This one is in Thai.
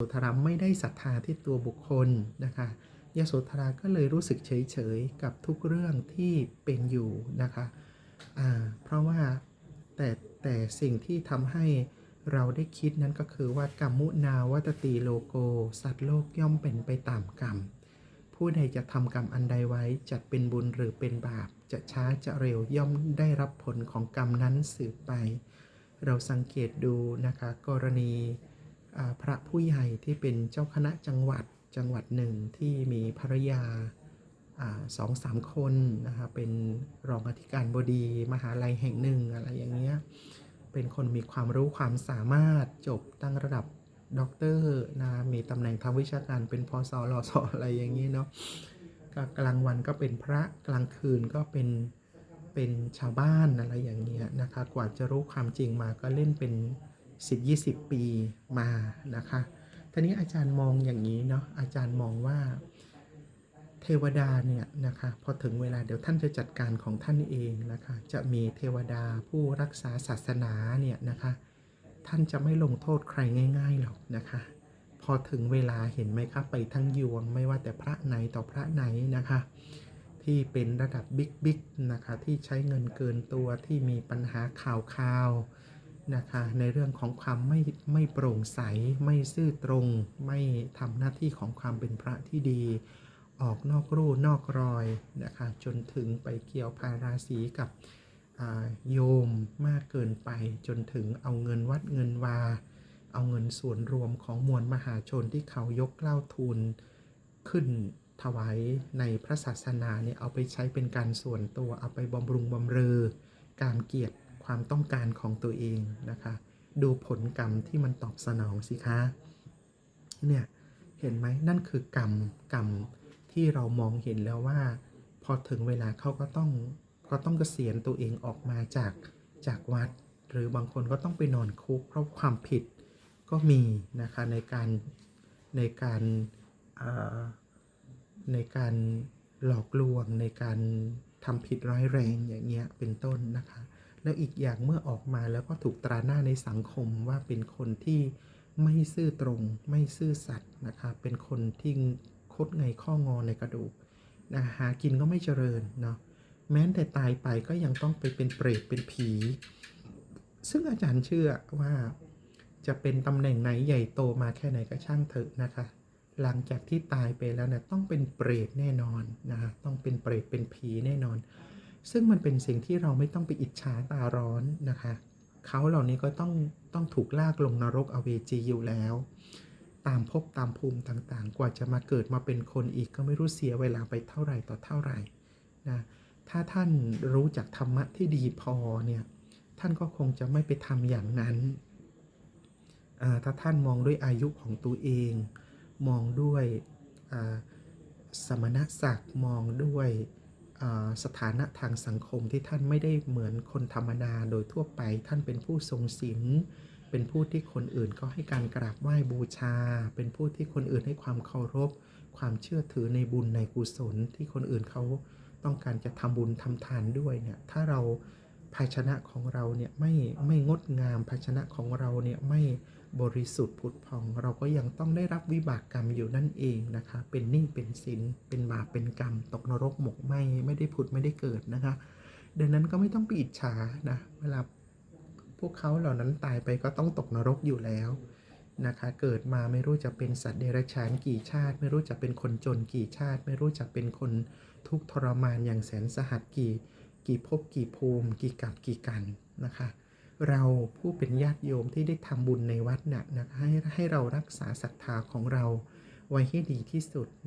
โสธราไม่ได้ศรัทธาที่ตัวบุคคลนะคะยโสธราก็เลยรู้สึกเฉยๆ กับทุกเรื่องที่เป็นอยู่นะคะเพราะว่าแต่แต่สิ่งที่ทำให้เราได้คิดนั้นก็คือว่ากรรมมุนาวัตติโลโก สัตว์โลกย่อมเป็นไปตามกรรม ผู้ใดจะทำกรรมอันใดไว้จะเป็นบุญหรือเป็นบาป จะช้าจะเร็วย่อมได้รับผลของกรรมนั้นสืบไป เราสังเกตดูนะคะกรณี พระผู้ใหญ่ที่เป็นเจ้าคณะจังหวัดจังหวัดหนึ่งที่มีภรรยาสองสามคนนะคะเป็นรองอธิการบดีมหาลัยแห่งหนึ่งอะไรอย่างเงี้ยเป็นคนมีความรู้ความสามารถจบตั้งระดับด็อกเตอร์นะมีตำแหน่งทางวิชาการเป็นพศลศอะไรอย่างนี้เนาะก็กลางวันก็เป็นพระกลางคืนก็เป็นเป็นชาวบ้านอะไรอย่างเงี้ยนะคะกว่าจะรู้ความจริงมาก็เล่นเป็น 10-20 ปีมานะคะทีนี้อาจารย์มองอย่างนี้เนาะอาจารย์มองว่าเทวดาเนี่ยนะคะพอถึงเวลาเดี๋ยวท่านจะจัดการของท่านเองนะคะจะมีเทวดาผู้รักษาศาสนาเนี่ยนะคะท่านจะไม่ลงโทษใครง่ายๆหรอกนะคะพอถึงเวลาเห็นไหมครับไปทั้งยวงไม่ว่าแต่พระไหนต่อพระไหนนะคะที่เป็นระดับบิ๊กบิ๊กนะคะที่ใช้เงินเกินตัวที่มีปัญหาข่าวข่าวๆ นะคะในเรื่องของความไม่ไม่โปร่งใส ไม่ซื่อตรง ไม่ทำหน้าที่ของความเป็นพระที่ดี ออกนอกรูนอกรอยนะคะจนถึงไปเกี่ยวพาราศีกับโยมมากเกินไป จนถึงเอาเงินวัดเงินวา เอาเงินส่วนรวมของมวลมหาชนที่เขายกเกล้าทูลขึ้นถวายในพระศาสนาเนี่ยเอาไปใช้เป็นการส่วนตัวเอาไปบำรุงบำเรอการเกียรติ ความต้องการของตัวเองนะคะ ดูผลกรรมที่มันตอบสนองสิคะเนี่ยเห็นไหมนั่นคือกรรมกรรมที่เรามองเห็นแล้วว่า พอถึงเวลาเขาก็ต้องก็ต้องเกษียณตัวเองออกมาจากจากวัด หรือบางคนก็ต้องไปนอนคุกเพราะความผิดก็มีนะคะในการในการอ่อในการหลอกลวงในการทำผิดร้ายแรงอย่างเงี้ยเป็นต้นนะคะ แล้วอีกอย่างเมื่อออกมาแล้วก็ถูกตราหน้าในสังคมว่าเป็นคนที่ไม่ซื่อตรง ไม่ซื่อสัตย์นะคะเป็นคนที่คดไงข้องอในกระดูกนะหากินก็ไม่เจริญเนาะแม้แต่ตายไปก็ยังต้องไปเป็นเปรตเป็นผี ซึ่งอาจารย์เชื่อว่าจะเป็นตำแหน่งไหนใหญ่โตมาแค่ไหนก็ช่างเถอะนะคะ หลังจากที่ตายไปแล้วเนี่ยต้องเป็นเปรตแน่นอนนะต้องเป็นเปรตเป็นผีแน่นอน ซึ่งมันเป็นสิ่งที่เราไม่ต้องไปอิจฉาตาร้อนนะคะเขาเหล่านี้ก็ต้องต้องถูกลากลงนรกอเวจีอยู่แล้ว ตามภพตามภูมิต่างๆ กว่าจะมาเกิดมาเป็นคนอีกก็ไม่รู้เสียเวลาไปเท่าไหร่ต่อเท่าไหร่นะถ้าท่านรู้จักธรรมะที่ดีพอเนี่ยท่านก็คงจะไม่ไปทำอย่างนั้น ถ้าท่านมองด้วยอายุของตัวเอง มองด้วยสมณศักดิ์ มองด้วย สถานะทางสังคมที่ท่านไม่ได้เหมือนคนธรรมดาโดยทั่วไป ท่านเป็นผู้ทรงศีลเป็นผู้ที่คนอื่นก็ให้การกราบไหว้บูชา เป็นผู้ที่คนอื่นให้ความเคารพ ความเชื่อถือในบุญในกุศลที่คนอื่นเขาต้องการจะทำบุญทำทานด้วยเนี่ยถ้าเราภาชนะของเราเนี่ยไม่ไม่งดงามภาชนะของเราเนี่ยไม่ บริสุทธิ์ผุดผ่อง เราก็ยังต้องได้รับวิบากกรรมอยู่นั่นเองนะคะ เป็นหนี้เป็นสินเป็นบาปเป็นกรรม ตกนรกหมกไหมไม่ได้ผุดไม่ได้เกิดนะคะดังนั้นก็ไม่ต้องไปอิจฉานะเวลาพวกเขาเหล่านั้นตายไปก็ต้องตกนรกอยู่แล้วนะคะ เกิดมาไม่รู้จะเป็นสัตว์เดรัจฉานกี่ชาติ ไม่รู้จะเป็นคนจนกี่ชาติ ไม่รู้จะเป็นคนทุกข์ทรมานอย่างแสนสหัสกี่ กี่ภพกี่ภูมิ กี่กับกี่กันนะคะ เราผู้เป็นญาติโยมที่ได้ทำบุญในวัดน่ะนะคะให้ให้เรารักษาศรัทธาของเราไว้ให้ดีที่สุดนะ